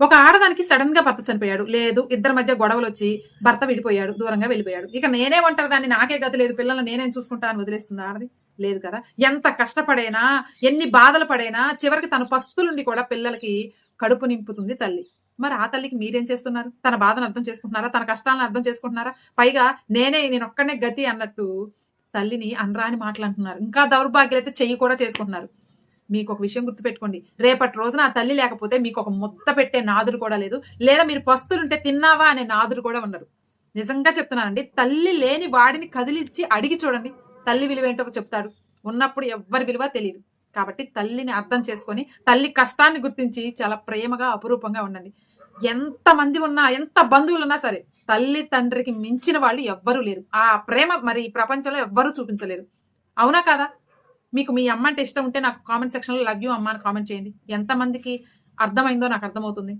ఒక ఆడదానికి సడన్గా భర్త చనిపోయాడు. లేదు ఇద్దరి మధ్య గొడవలు వచ్చి భర్త విడిపోయాడు దూరంగా వెళ్ళిపోయాడు. ఇక నేనే ఉంటారు దాన్ని నాకే గతి లేదు పిల్లల్ని నేనేం చూసుకుంటాను వదిలేస్తుంది ఆడది? లేదు కదా. ఎంత కష్టపడైనా ఎన్ని బాధలు పడైనా చివరికి తన పస్తులుండి కూడా పిల్లలకి కడుపు నింపుతుంది తల్లి. మరి ఆ తల్లికి మీరేం చేస్తున్నారు? తన బాధను అర్థం చేసుకుంటున్నారా? తన కష్టాలను అర్థం చేసుకుంటున్నారా? పైగా నేనే నేను ఒక్కనే గతి అన్నట్టు తల్లిని అనరాని మాటలు అంటున్నారు. ఇంకా దౌర్భాగ్యులైతే అయితే చెయ్యి కూడా చేసుకుంటున్నారు. మీకు ఒక విషయం గుర్తుపెట్టుకోండి. రేపటి రోజున ఆ తల్లి లేకపోతే మీకు ఒక ముద్ద పెట్టే నాదుడు కూడా లేదు. లేదా మీరు పస్తులుంటే తిన్నావా అనే నాదుడు కూడా ఉండరు. నిజంగా చెప్తున్నానండి తల్లి లేని వాడిని కదిలిచ్చి అడిగి చూడండి. తల్లి విలువ ఏంటో చెప్తాడు. ఉన్నప్పుడు ఎవ్వరి విలువ తెలియదు కాబట్టి తల్లిని అర్థం చేసుకొని తల్లి కష్టాన్ని గుర్తించి చాలా ప్రేమగా అపురూపంగా ఉండండి. ఎంతమంది ఉన్నా ఎంత బంధువులు ఉన్నా సరే తల్లి తండ్రికి మించిన వాళ్ళు ఎవ్వరూ లేరు. ఆ ప్రేమ మరి ఈ ప్రపంచంలో ఎవ్వరూ చూపించలేరు. అవునా కాదా? మీకు మీ అమ్మ అంటే ఇష్టం ఉంటే నాకు కామెంట్ సెక్షన్లో లవ్ యూ అమ్మ అని కామెంట్ చేయండి. ఎంతమందికి అర్థమైందో నాకు అర్థమవుతుంది.